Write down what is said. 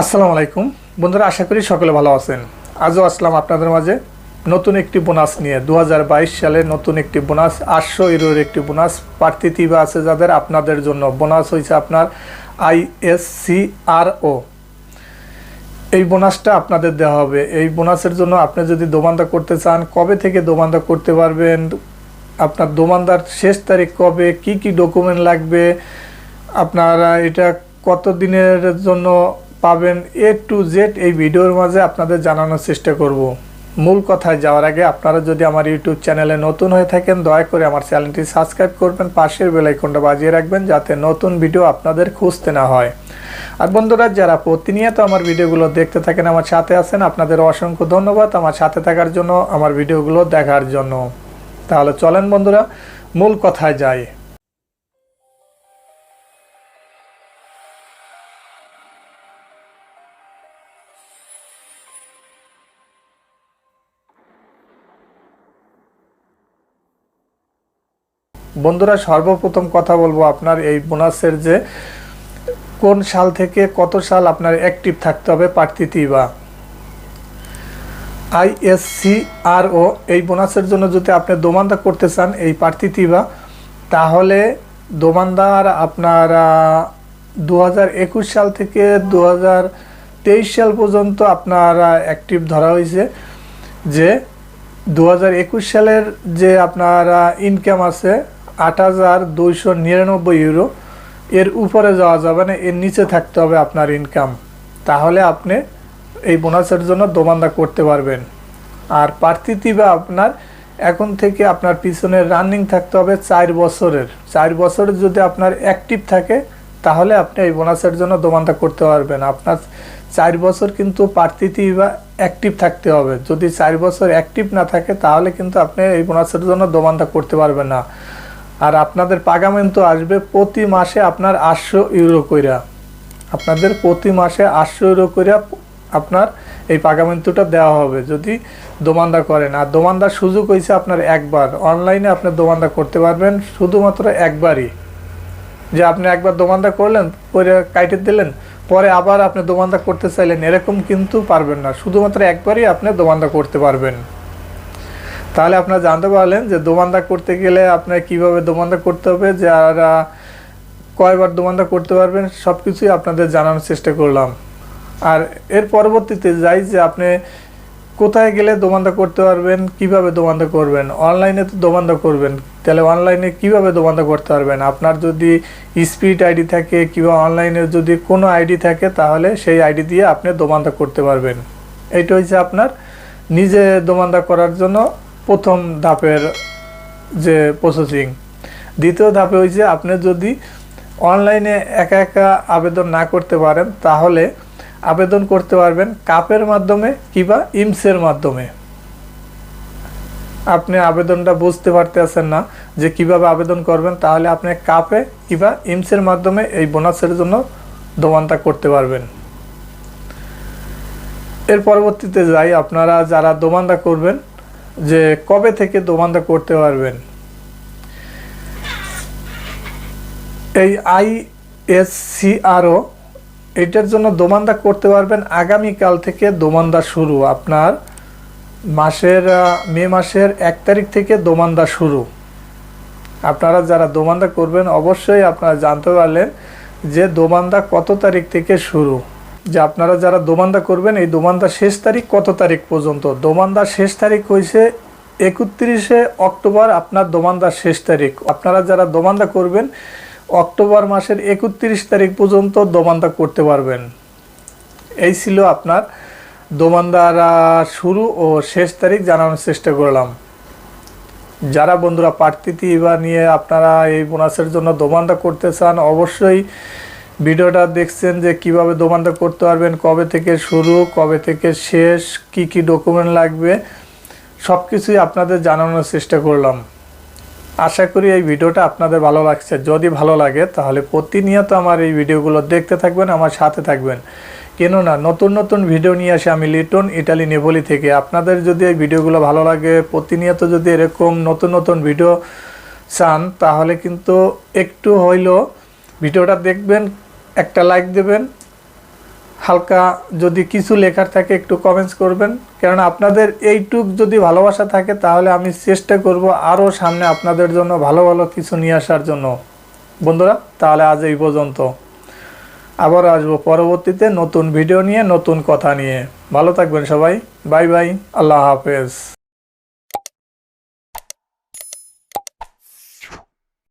আসসালামু আলাইকুম। বন্ধুরা, আশা করি সকলে ভালো আছেন। আজও আসলাম আপনাদের মাঝে নতুন একটি বোনাস নিয়ে। দু হাজার বাইশ সালে নতুন একটি বোনাস, আটশো ইউরোর একটি বোনাস। প্রার্থী তিবা আছে যাদের, আপনাদের জন্য। বোনাস হয়েছে আপনার আইএসসিআরও এই বোনাসটা আপনাদের দেওয়া হবে। এই বোনাসের জন্য আপনি যদি দোমান্দা করতে চান, কবে থেকে দোমান্দা করতে পারবেন? আপনার দোমান্দার শেষ তারিখ কবে? কি কি ডকুমেন্ট লাগবে? আপনারা এটা কত দিনের জন্য পাবেন এ টু জেড এই ভিডিওর মাঝে আপনাদের জানানোর চেষ্টা করব। মূল কথায় যাওয়ার আগে আপনারা যদি আমার ইউটিউব চ্যানেলে নতুন হয়ে থাকেন, দয়া করে আমার চ্যানেলটি সাবস্ক্রাইব করবেন, পাশের বেলাইকনটা বাজিয়ে রাখবেন যাতে নতুন ভিডিও আপনাদের খুঁজতে না হয়। আর বন্ধুরা, যারা প্রতিনিয়ত আমার ভিডিওগুলো দেখতে থাকেন, আমার সাথে আছেন, আপনাদের অসংখ্য ধন্যবাদ আমার সাথে থাকার জন্য, আমার ভিডিওগুলো দেখার জন্য। তাহলে চলেন বন্ধুরা, মূল কথায় যাই। বন্ধুরা, সর্বপ্রথম কথা বলব আপনার এই বোনাসের যে কোন সাল থেকে কত সাল আপনার অ্যাক্টিভ থাকতে হবে প্রার্থীতি বা আইএসসিআরও এই বোনাসের জন্য যদি আপনি দোমান্দা করতে চান এই প্রার্থীতি বা তাহলে দোমান্দার আপনার দু সাল থেকে দু সাল পর্যন্ত আপনার অ্যাক্টিভ ধরা হয়েছে। যে দু সালের যে আপনার ইনকাম আছে আট হাজার দুইশো নিরানব্বই ইউরো এর উপরে যাওয়া যাবে না, এর নিচে থাকতে হবে আপনার ইনকাম তাহলে আপনি এই বোনাসের জন্য দোমান্দা করতে পারবেন। আর প্রার্থীতি বা আপনার, এখন থেকে আপনার পিছনে রানিং থাকতে হবে চার বছরের। চার বছরের যদি আপনার অ্যাক্টিভ থাকে, তাহলে আপনি এই বোনাসের জন্য দোমান্দা করতে পারবেন। আপনার চার বছর কিন্তু প্রার্থীতি বা অ্যাক্টিভ থাকতে হবে। যদি চার বছর অ্যাক্টিভ না থাকে, তাহলে কিন্তু আপনি এই বোনাসের জন্য দোমান্দা করতে পারবেন না। আর আপনাদের পাগামেন্ট তো আসবে প্রতি মাসে আপনার আটশো ইউরো কইরা। আপনাদের প্রতি মাসে আটশো ইউরো কইরা আপনার এই পাগামেন্টটা দেওয়া হবে যদি দোমান্দা করেন। আর দোমান্দার সুযোগ হয়েছে আপনার একবার। অনলাইনে আপনি দোমান্দা করতে পারবেন, শুধুমাত্র একবারই। যে আপনি একবার দোমান্দা করলেন, পরে কাইটে দিলেন, পরে আবার আপনি দোমান্দা করতে চাইলেন, এরকম কিন্তু পারবেন না। শুধুমাত্র একবারই আপনি দোমান্দা করতে পারবেন। তাহলে আপনারা জানতে পারলেন যে দোমান্দা করতে গেলে আপনার কীভাবে দোমান্দা করতে হবে যারা কয়বার দোমান্দা করতে পারবেন সব কিছুই আপনাদের জানানোর চেষ্টা করলাম। আর এর পরবর্তীতে যাই যে আপনি কোথায় গেলে দোমান্দা করতে পারবেন, কীভাবে দোমান্দা করবেন, অনলাইনে তো দোমান্দা করবেন, তাহলে অনলাইনে কীভাবে দোমান্দা করতে পারবেন? আপনার যদি স্পিড আইডি থাকে কিংবা অনলাইনে যদি কোনো আইডি থাকে, তাহলে সেই আইডি দিয়ে আপনি দোমান্দা করতে পারবেন। এইটা হচ্ছে আপনার নিজে দোমান্দা করার জন্য প্রথম ধাপের যে প্রসেসিং দ্বিতীয় ধাপে হয়েছে আপনি যদি অনলাইনে একা একা আবেদন না করতে পারেন, তাহলে আবেদন করতে পারবেন কাপের মাধ্যমে কিংবা ইমসের মাধ্যমে। আপনি আবেদনটা বুঝতে পারতে পারতেছেন না যে কীভাবে আবেদন করবেন, তাহলে আপনি কাপে কিংবা ইমসের মাধ্যমে এই বোনাসের জন্য দোমানটা করতে পারবেন। এর পরবর্তীতে যাই, আপনারা যারা দোমান্দা করবেন যে কবে থেকে দোমান্দা করতে পারবেন? এই আই আইএসসিআরও এটার জন্য দোমান্দা করতে পারবেন। আগামীকাল থেকে দোমান্দা শুরু। আপনার মাসের মে মাসের এক তারিখ থেকে দোমান্দা শুরু। আপনারা যারা দোমান্দা করবেন, অবশ্যই আপনারা জানতে পারলেন যে দোমান্দা কত তারিখ থেকে শুরু। যে আপনারা যারা দোমান্দা করবেন, এই দোমান্দা শেষ তারিখ কত তারিখ পর্যন্ত? দোমান্দা শেষ তারিখ হয়েছে একত্রিশে অক্টোবর, আপনার দোমান্দার শেষ তারিখ। আপনারা যারা দোমান্দা করবেন, অক্টোবর মাসের একত্রিশ তারিখ পর্যন্ত দোমান্দা করতে পারবেন। এই ছিল আপনার দোমান্দার শুরু ও শেষ তারিখ জানানোর চেষ্টা করলাম। যারা বন্ধুরা প্রার্থীতি বা নিয়ে আপনারা এই বোনাসের জন্য দোমান্দা করতে চান, অবশ্যই ভিডিওটা দেখছেন যে কীভাবে দোমান্দা করতে পারবেন, কবে থেকে শুরু, কবে থেকে শেষ, কি কি ডকুমেন্ট লাগবে সব কিছুই আপনাদের জানানোর চেষ্টা করলাম। আশা করি এই ভিডিওটা আপনাদের ভালো লাগছে। যদি ভালো লাগে, তাহলে প্রতিনিয়ত আমার এই ভিডিওগুলো দেখতে থাকবেন, আমার সাথে থাকবেন। কেননা, নতুন নতুন ভিডিও নিয়ে আসে আমি লিটন, ইটালি নেভলি থেকে। আপনাদের যদি এই ভিডিওগুলো ভালো লাগে, প্রতিনিয়ত যদি এরকম নতুন নতুন ভিডিও চান, তাহলে কিন্তু একটু হইলেও ভিডিওটা দেখবেন একটা লাইক দেবেন। হালকা যদি কিছু লেখার থাকে একটু কমেন্টস করবেন। কেননা আপনাদের এইটুক যদি ভালোবাসা থাকে, তাহলে আমি চেষ্টা করব আরও সামনে আপনাদের জন্য ভালো ভালো কিছু নিয়ে আসার জন্য। বন্ধুরা, তাহলে আজ এই পর্যন্ত। আবার আসব পরবর্তীতে নতুন ভিডিও নিয়ে, নতুন কথা নিয়ে। ভালো থাকবেন সবাই। বাই বাই আল্লাহ হাফেজ।